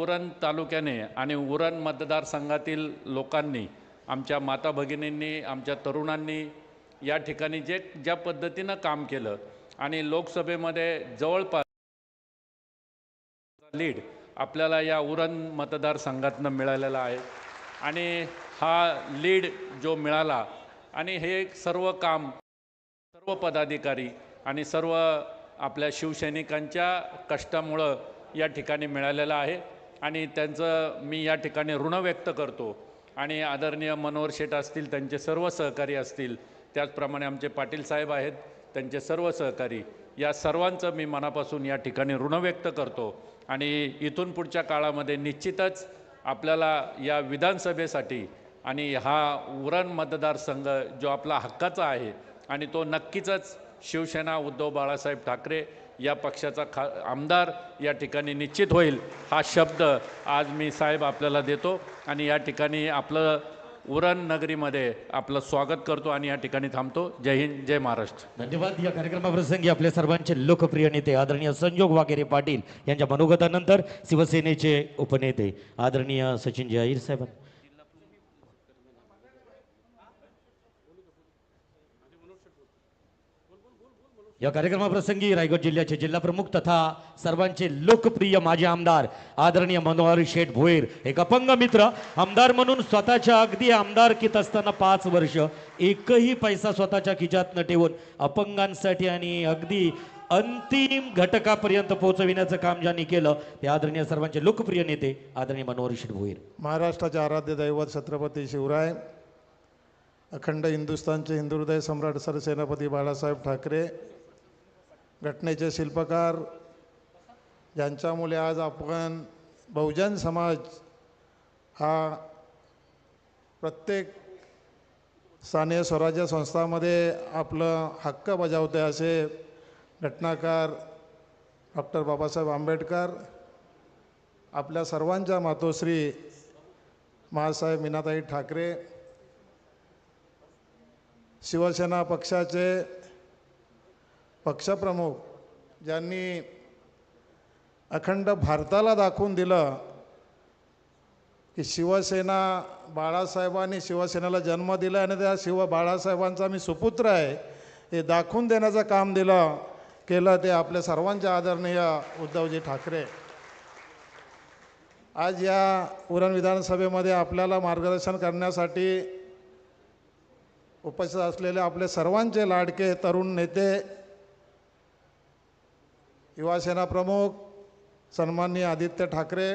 उरण तालुक्याने आणि उरण मतदारसंघातील लोकांनी आमच्या माता भगिनींनी आमच्या तरुणांनी या ठिकाणी जे ज्या पद्धतीनं काम केलं आणि लोकसभेमध्ये जवळपास लीड आपल्याला या उरण मतदारसंघातनं मिळालेला आहे. आणि हा लीड जो मिळाला आणि हे सर्व काम सर्व पदाधिकारी आणि सर्व आपल्या शिवसैनिकांच्या कष्टामुळं या ठिकाणी मिळालेलं आहे. आणि त्यांचं मी या ठिकाणी ऋण व्यक्त करतो. आणि आदरणीय मनोहर शेठ असतील त्यांचे सर्व सहकारी असतील त्याचप्रमाणे आमचे पाटील साहेब आहेत त्यांचे सर्व सहकारी या सर्वांचं मी मनापासून या ठिकाणी ऋण व्यक्त करतो. आणि इथून पुढच्या काळामध्ये निश्चितच आपल्याला या विधानसभेसाठी आणि हा उरण मतदारसंघ जो आपला हक्काचा आहे आणि तो नक्कीच शिवसेना उद्धव बाळासाहेब ठाकरे या पक्षाचा खा आमदार या ठिकाणी निश्चित होईल हा शब्द आज मी साहेब आपल्याला देतो. आणि या ठिकाणी आपलं उरण नगरीमध्ये आपलं स्वागत करतो आणि या ठिकाणी थांबतो. जय हिंद जय महाराष्ट्र. धन्यवाद. या कार्यक्रमाप्रसंगी आपल्या सर्वांचे लोकप्रिय नेते आदरणीय संजोग वागेरे पाटील यांच्या मनोगतानंतर शिवसेनेचे उपनेते आदरणीय सचिन अहिर साहेब या कार्यक्रमाप्रसंगी रायगड जिल्ह्याचे जिल्हाप्रमुख तथा सर्वांचे लोकप्रिय माजी आमदार आदरणीय मनोहरी शेठ भोईर एक अपंग मित्र आमदार म्हणून स्वतःच्या अगदी आमदारकीत असताना पाच वर्ष एकही पैसा स्वतःच्या खिशात न ठेवून अपंगांसाठी आणि अगदी अंतिम घटकापर्यंत पोहोचविण्याचं काम ज्यांनी केलं ते आदरणीय सर्वांचे लोकप्रिय नेते आदरणीय मनोहरी शेठ भोईर. महाराष्ट्राचे आराध्य दैवत छत्रपती शिवराय अखंड हिंदुस्थानचे हिंदुहृदय सम्राट सरसेनापती बाळासाहेब ठाकरे घटनेचे शिल्पकार ज्यांच्यामुळे आज आपण बहुजन समाज हा प्रत्येक स्थानीय स्वराज्य संस्थामध्ये आपलं हक्क बजावते असे घटनाकार डॉक्टर बाबासाहेब आंबेडकर आपल्या सर्वांच्या मातोश्री महासाहेब मीनाताई ठाकरे शिवसेना पक्षाचे पक्षप्रमुख ज्यांनी अखंड भारताला दाखवून दिलं की शिवसेना बाळासाहेबांनी शिवसेनेला जन्म दिला आणि त्या शिव बाळासाहेबांचा मी सुपुत्र आहे हे दाखवून देण्याचं काम दिलं केलं ते आपल्या सर्वांचे आदरणीय उद्धवजी ठाकरे. आज या उरण विधानसभेमध्ये आपल्याला मार्गदर्शन करण्यासाठी उपस्थित असलेले आपले सर्वांचे लाडके तरुण नेते युवासेना प्रमुख सन्माननीय आदित्य ठाकरे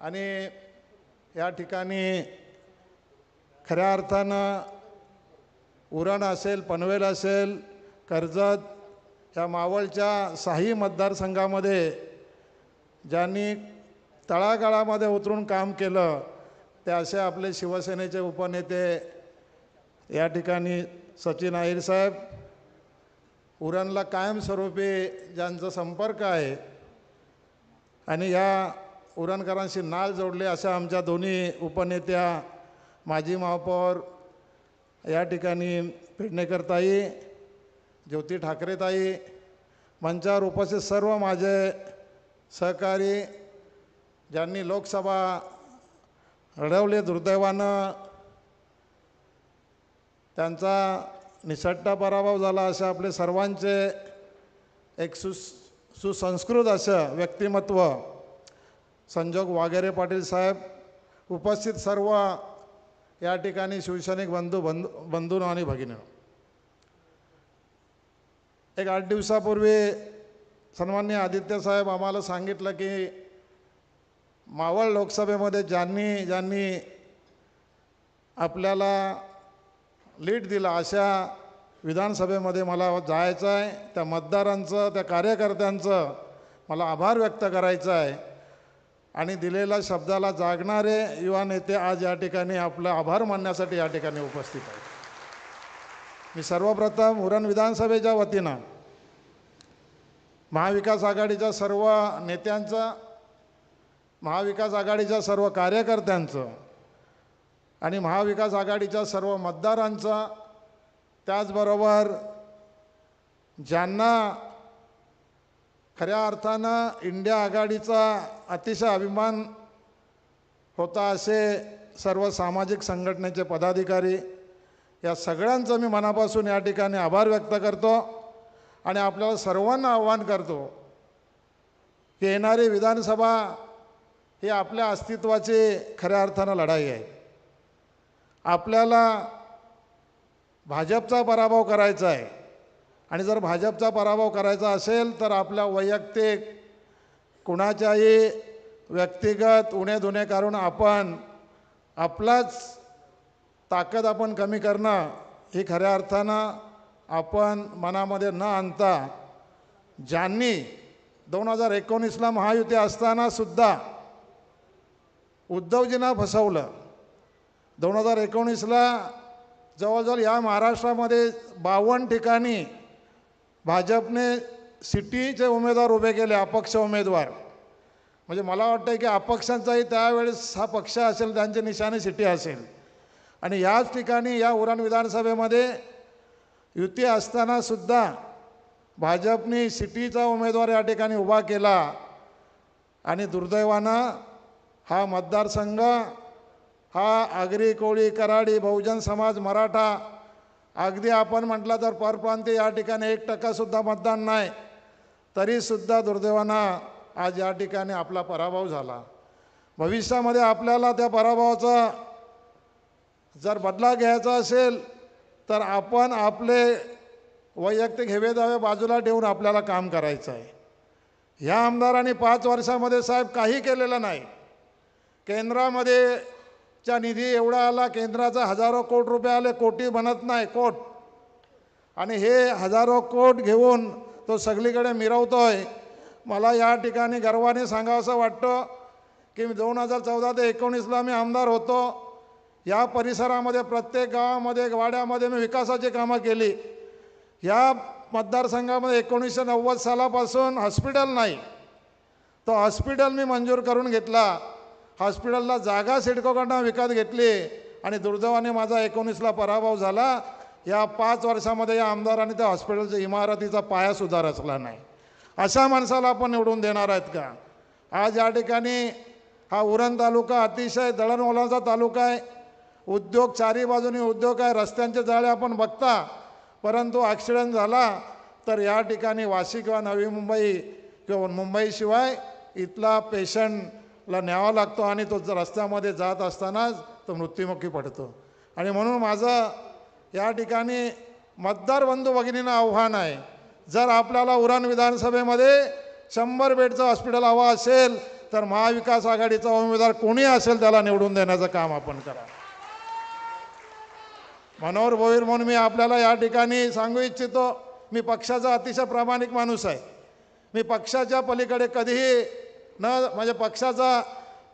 आणि या ठिकाणी खऱ्या अर्थानं उरण असेल पनवेल असेल कर्जत या मावळच्या साही मतदारसंघामध्ये ज्यांनी तळागाळामध्ये उतरून काम केलं ते असे आपले शिवसेनेचे उपनेते या ठिकाणी सचिन आहिर साहेब उरणला कायमस्वरूपी ज्यांचा संपर्क आहे आणि या उरणकरांशी नाल जोडले अशा आमच्या दोन्ही उपनेत्या माजी महापौर या ठिकाणी पेडणेकरताई ज्योती ठाकरेताई मंचावर उपस्थित सर्व माझे सहकारी ज्यांनी लोकसभा लढवले दुर्दैवानं त्यांचा निसट्टा पराभव झाला अशा आपले सर्वांचे एक सुस सुसंस्कृत असं व्यक्तिमत्व. संजोग वाघेरे पाटील साहेब उपस्थित सर्व या ठिकाणी शिवसैनिक बंधू बंधू बंधून आणि भगिनी एक आठ दिवसापूर्वी सन्मान्य आदित्य साहेब आम्हाला सांगितलं की मावळ लोकसभेमध्ये ज्यांनी ज्यांनी आपल्याला लीड दिला अशा विधानसभेमध्ये मला जायचं आहे त्या मतदारांचं त्या कार्यकर्त्यांचं मला आभार व्यक्त करायचं आहे. आणि दिलेल्या शब्दाला जागणारे युवा नेते आज या ठिकाणी आपलं आभार मानण्यासाठी या ठिकाणी उपस्थित आहेत. मी सर्वप्रथम उरण विधानसभेच्या वतीनं महाविकास आघाडीच्या सर्व नेत्यांचं महाविकास आघाडीच्या सर्व कार्यकर्त्यांचं आणि महाविकास आघाडीच्या सर्व मतदारांचा त्याचबरोबर ज्यांना खऱ्या अर्थानं इंडिया आघाडीचा अतिशय अभिमान होता असे सर्व सामाजिक संघटनेचे पदाधिकारी या सगळ्यांचं मी मनापासून या ठिकाणी आभार व्यक्त करतो आणि आपल्याला सर्वांना आव्हान करतो की येणारी विधानसभा ही आपल्या अस्तित्वाची खऱ्या अर्थानं लढाई आहे. आपल्याला भाजपचा पराभव करायचा आहे. आणि जर भाजपचा पराभव करायचा असेल तर आपल्या वैयक्तिक कुणाच्याही व्यक्तिगत उणे धुणे काढून आपण आपलाच ताकद आपण कमी करणं ही खऱ्या अर्थानं आपण मनामध्ये न आणता ज्यांनी दोन हजार एकोणीसला महायुती असतानासुद्धा उद्धवजींना फसवलं दोन हजार एकोणीसला जवळजवळ या महाराष्ट्रामध्ये बावन्न ठिकाणी भाजपने सिटीचे उमेदवार उभे केले अपक्ष उमेदवार. म्हणजे मला वाटतं की अपक्षांचाही त्यावेळेस हा पक्ष असेल त्यांची निशाणी सिटी असेल. आणि याच ठिकाणी या उरण विधानसभेमध्ये युती असतानासुद्धा भाजपने सिटीचा उमेदवार या ठिकाणी उभा केला. आणि दुर्दैवानं हा मतदारसंघ हा आगरी कोळी कराडी बहुजन समाज मराठा. अगदी आपण म्हटलं तर परप्रांती या ठिकाणी एक टक्कासुद्धा मतदान नाही. तरीसुद्धा दुर्दैवानं आज या ठिकाणी आपला पराभव झाला. भविष्यामध्ये आपल्याला त्या पराभवाचा जर बदला घ्यायचा असेल तर आपण आपले वैयक्तिक हेवेदावे बाजूला ठेवून आपल्याला काम करायचं आहे. ह्या आमदारांनी पाच वर्षामध्ये साहेब काही केलेलं नाही. केंद्रामध्ये च्या निधी एवढा आला केंद्राचा हजारो कोट रुपये आले कोटी बनत नाही कोट. आणि हे हजारो कोट घेऊन तो सगळीकडे मिरवतोय. मला या ठिकाणी गर्वाने सांगावंसं वाटतं की दोन हजार चौदा ते एकोणीसला मी आमदार होतो. या परिसरामध्ये प्रत्येक गावामध्ये वाड्यामध्ये मी विकासाची कामं केली. या मतदारसंघामध्ये एकोणीसशे नव्वद सालापासून हॉस्पिटल नाही. तो हॉस्पिटल मी मंजूर करून घेतला. हॉस्पिटलला जागा सिडकोकडनं विकत घेतली आणि दुर्दैवाने माझा एकोणीसला पराभव झाला. या पाच वर्षामध्ये या आमदारांनी त्या हॉस्पिटलच्या इमारतीचा पायासुद्धा रचला नाही. अशा माणसाला आपण निवडून देणार आहेत का? आज या ठिकाणी हा उरण तालुका अतिशय दळणवळणाचा तालुका आहे. उद्योग चारी बाजूनी उद्योग आहे. रस्त्यांचे जाळे आपण बघता परंतु ॲक्सिडेंट झाला तर या ठिकाणी वाशी किंवा नवी मुंबई किंवा मुंबईशिवाय इथला पेशंट ला न्यावा लागतो आणि तो जर रस्त्यामध्ये जात असतानाच तो मृत्युमुखी पडतो. आणि म्हणून माझं या ठिकाणी मतदार बंधू भगिनींना आव्हान आहे. जर आपल्याला उरण विधानसभेमध्ये शंभर बेडचं हॉस्पिटल हवं असेल तर महाविकास आघाडीचा उमेदवार कोणी असेल त्याला निवडून देण्याचं काम आपण करा. मनोहर भोईर म्हणून मी आपल्याला या ठिकाणी सांगू इच्छितो मी पक्षाचा अतिशय प्रामाणिक माणूस आहे. मी पक्षाच्या पलीकडे कधीही न माझ्या पक्षाचा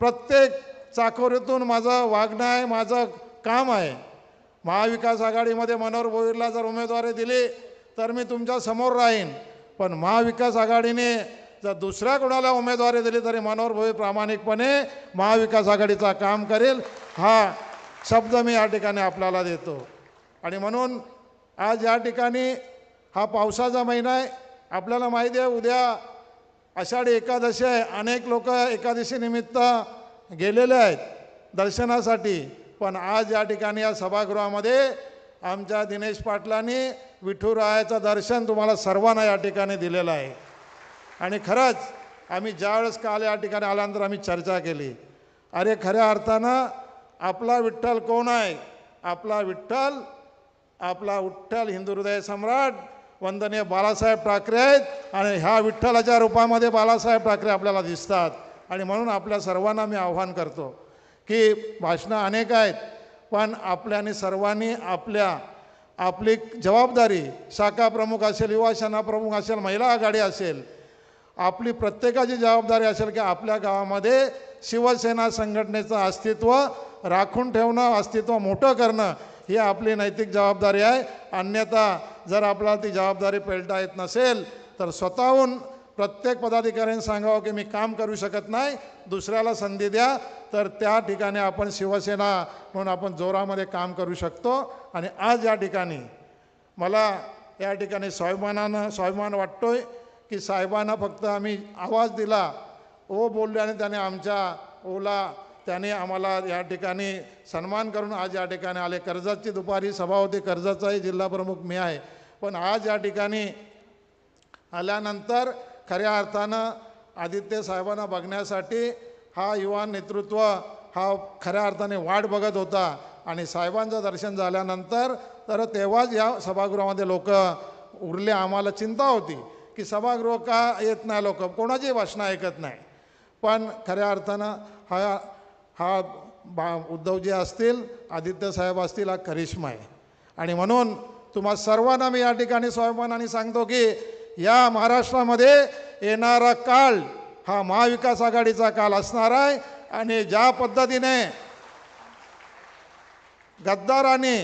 प्रत्येक चाकोरीतून माझं वागणं आहे माझं काम आहे. महाविकास आघाडीमध्ये मनोहर भोईरला जर उमेदवारी दिली तर मी तुमच्यासमोर राहीन. पण महाविकास आघाडीने जर दुसऱ्या कोणाला उमेदवारी दिली तरी मनोहर भोईर प्रामाणिकपणे महाविकास आघाडीचा काम करेल. हा शब्द मी या ठिकाणी आपल्याला देतो. आणि म्हणून आज या ठिकाणी हा पावसाचा महिना आहे. आपल्याला माहिती आहे उद्या आषाढी एकादशी आहे. अनेक लोक एकादशीनिमित्त गेलेले आहेत दर्शनासाठी. पण आज या ठिकाणी या सभागृहामध्ये आमच्या दिनेश पाटलांनी विठुरायाचं दर्शन तुम्हाला सर्वांना या ठिकाणी दिलेलं आहे. आणि खरंच आम्ही ज्यावेळेस काल या ठिकाणी आल्यानंतर आम्ही चर्चा केली. अरे खऱ्या अर्थानं आपला विठ्ठल कोण आहे? आपला विठ्ठल आपला विठ्ठल हिंदू हृदय सम्राट वंदनीय बाळासाहेब ठाकरे आहेत आणि ह्या विठ्ठलाच्या रूपामध्ये बाळासाहेब ठाकरे आपल्याला दिसतात. आणि म्हणून आपल्या सर्वांना मी आव्हान करतो की भाषणं अनेक आहेत पण आपल्याने सर्वांनी आपल्या आपली जबाबदारी शाखा प्रमुख असेल युवा सेना प्रमुख असेल महिला आघाडी असेल आपली प्रत्येकाची जबाबदारी असेल की आपल्या गावामध्ये शिवसेना संघटनेचं अस्तित्व राखून ठेवणं अस्तित्व मोठं करणं ही आपली नैतिक जबाबदारी आहे. अन्यथा जर आपल्याला ती जबाबदारी पेलता येत नसेल तर स्वतःहून प्रत्येक पदाधिकाऱ्यांनी सांगावं की मी काम करू शकत नाही दुसऱ्याला संधी द्या. तर त्या ठिकाणी आपण शिवसेना म्हणून आपण जोरामध्ये काम करू शकतो. आणि आज या ठिकाणी मला या ठिकाणी स्वाभिमानानं स्वाभिमान वाटतोय की साहेबांना फक्त आम्ही आवाज दिला ओ बोलल्याने आणि त्याने आमच्या ओला त्याने आम्हाला या ठिकाणी सन्मान करून आज या ठिकाणी आले. कर्जतची दुपारी सभा होती. कर्जतचाही जिल्हा प्रमुख मी आहे. पण आज या ठिकाणी आल्यानंतर खऱ्या अर्थानं आदित्य साहेबांना बघण्यासाठी हा युवा नेतृत्व हा खऱ्या अर्थाने वाट बघत होता. आणि साहेबांचं दर्शन झाल्यानंतर तर तेव्हाच या सभागृहामध्ये लोक उरले. आम्हाला चिंता होती की सभागृह का येत नाही लोक? कोणाची भाषणं ऐकत नाही. पण खऱ्या अर्थानं हा हा बा उद्धवजी असतील आदित्य साहेब असतील हा करिश्मा आहे. आणि म्हणून तुम्हा सर्वांना मी या ठिकाणी स्वाभिमानाने सांगतो की या महाराष्ट्रामध्ये येणारा काळ हा महाविकास आघाडीचा काल असणार आहे. आणि ज्या पद्धतीने गद्दाराने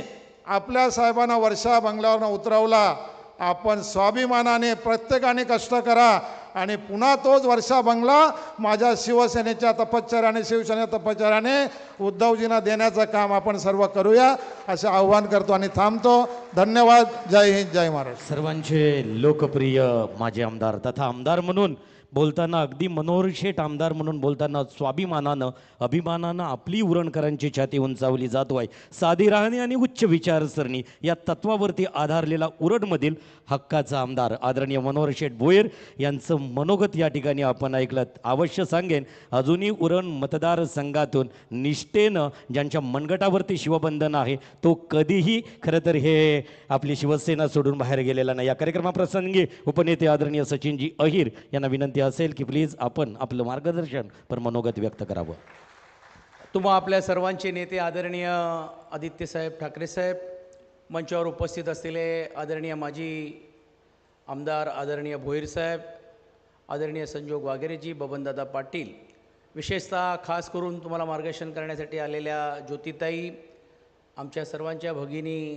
आपल्या साहेबांना वर्षा बंगल्यावरनं उतरवला आपण स्वाभिमानाने प्रत्येकाने कष्ट करा. आणि पुन्हा तोच वर्षा बंगला माझ्या शिवसेनेच्या तपश्चर्याने शिवसेना तपश्चर्याने उद्धवजींना देण्याचं काम आपण सर्व करूया असं आव्हान करतो आणि थांबतो. धन्यवाद. जय हिंद जय महाराष्ट्र. सर्वांचे लोकप्रिय माजी आमदार तथा आमदार म्हणून बोलताना अगदी मनोहर शेठ आमदार म्हणून बोलताना स्वाभिमानानं अभिमानानं आपली उरणकरांची छाती उंचावली जातो आहे साधी राहणी आणि उच्च विचारसरणी या तत्वावरती आधारलेला उरणमधील हक्काचा आमदार आदरणीय मनोहर शेठ भोयर यांचं मनोगत या ठिकाणी आपण ऐकलं. अवश्य सांगेन अजूनही उरण मतदारसंघातून निष्ठेनं ज्यांच्या मनगटावरती शिवबंधन आहे तो कधीही खरं तर हे आपली शिवसेना सोडून बाहेर गेलेला नाही. या कार्यक्रमाप्रसंगी उपनेते आदरणीय सचिनजी अहिर यांना विनंती असेल की प्लीज आपण आपलं मार्गदर्शन पर मनोगत व्यक्त करावं. तुम्हा आपल्या सर्वांचे नेते आदरणीय आदित्यसाहेब ठाकरेसाहेब मंचावर उपस्थित असलेले आदरणीय माजी आमदार आदरणीय भोईरसाहेब आदरणीय संजोग वाघेरेजी बबनदादा पाटील विशेषतः खास करून तुम्हाला मार्गदर्शन करण्यासाठी आलेल्या ज्योतिताई आमच्या सर्वांच्या भगिनी